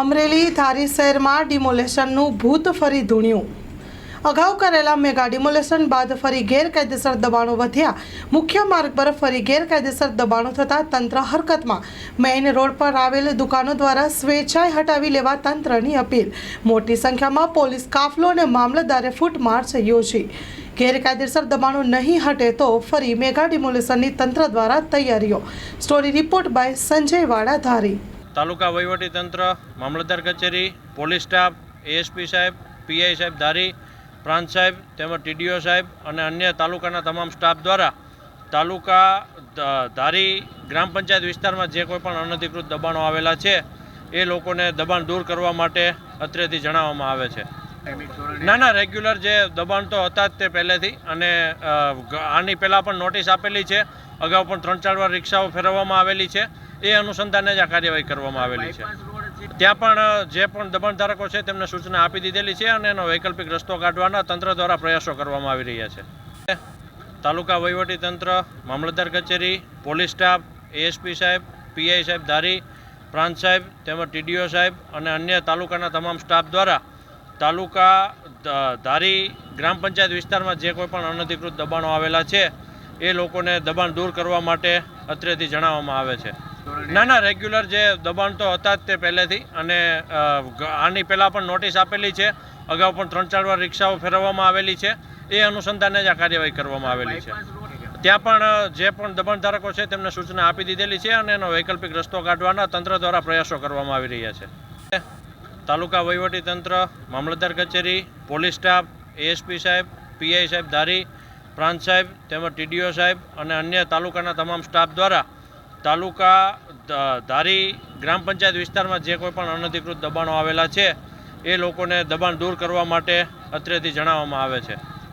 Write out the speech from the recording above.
અમરેલી ધારી શહેરમાં ડિમોલેશનનું ભૂત ફરી ધૂણ્યું. અગાઉ કરેલા મેગા ડિમોલેશન બાદ ફરી ગેરકાયદેસર દબાણો વધ્યા. મુખ્ય માર્ગ પર ફરી ગેરકાયદેસર દબાણો થતાં તંત્ર હરકતમાં. મેઇન રોડ પર આવેલ દુકાનો દ્વારા સ્વેચ્છાએ હટાવી લેવા તંત્રની અપીલ. મોટી સંખ્યામાં પોલીસ કાફલો અને મામલતદારે ફૂટ માર્ચ યોજી. ગેરકાયદેસર દબાણો નહીં હટે તો ફરી મેગા ડિમોલેશનની તંત્ર દ્વારા તૈયારીઓ. સ્ટોરી રિપોર્ટ બાય સંજય વાડા ધારી. તાલુકા વહીવટી તંત્ર, મામલતદાર કચેરી, પોલીસ સ્ટાફ એએસપી સાહેબ પીઆઈ સાહેબ ધારી, પ્રાંત સાહેબ તેમજ ટીડીઓ સાહેબ અને અન્ય તાલુકાના તમામ સ્ટાફ દ્વારા તાલુકા ધારી ગ્રામ પંચાયત વિસ્તારમાં જે કોઈ પણ અનધિકૃત દબાણો આવેલા છે, એ લોકોને દબાણ દૂર કરવા માટે અત્રેથી જણાવવામાં આવે છે. ના ના, રેગ્યુલર જે દબાણ તો હતા જ તે પહેલેથી અને આની પહેલાં પણ નોટિસ આપેલી છે. અગાઉ પણ ત્રણ ચાર વાર રિક્ષાઓ ફેરવવામાં આવેલી છે. એ અનુસંધાને જ આ કાર્યવાહી કરવામાં આવેલી છે. ત્યાં પણ જે પણ દબાણધારકો છે તેમને સૂચના આપી દીધેલી છે અને એનો વૈકલ્પિક રસ્તો કાઢવાના તંત્ર દ્વારા પ્રયાસો કરવામાં આવી રહ્યા છે. તાલુકા વહીવટી તંત્ર મામલતદાર કચેરી પોલીસ સ્ટાફ એએસપી સાહેબ પીઆઈ સાહેબ ધારી પ્રાંત સાહેબ તેમજ ટીડીઓ સાહેબ અને અન્ય તાલુકાના તમામ સ્ટાફ દ્વારા તાલુકા ધારી ગ્રામ પંચાયત વિસ્તારમાં જે કોઈ પણ અનધિકૃત દબાણો આવેલા છે એ લોકોને દબાણ દૂર કરવા માટે અત્રેથી જણાવવામાં આવે છે. ના ના રેગ્યુલર જે દબાણ તો હતા જ તે પહેલેથી. અને આની પહેલાં પણ નોટિસ આપેલી છે. અગાઉ પણ ત્રણ, ચાર વાર રિક્ષાઓ ફેરવવામાં આવેલી છે. એ અનુસંધાને જ આ કાર્યવાહી કરવામાં આવેલી છે. ત્યાં પણ જે પણ દબાણધારકો છે તેમને સૂચના આપી દીધેલી છે અને એનો વૈકલ્પિક રસ્તો કાઢવાના તંત્ર દ્વારા પ્રયાસો કરવામાં આવી રહ્યા છે. તાલુકા વહીવટી તંત્ર, મામલતદાર કચેરી, પોલીસ સ્ટાફ એએસપી સાહેબ પીઆઈ સાહેબ, ધારી, પ્રાંત સાહેબ, તેમજ ટીડીઓ સાહેબ અને અન્ય તાલુકાના તમામ સ્ટાફ દ્વારા તાલુકા ધારી ગ્રામ પંચાયત વિસ્તારમાં જે કોઈ પણ અનધિકૃત દબાણો આવેલા છે, એ લોકોને દબાણ દૂર કરવા માટે અત્રેથી જણાવવામાં આવે છે.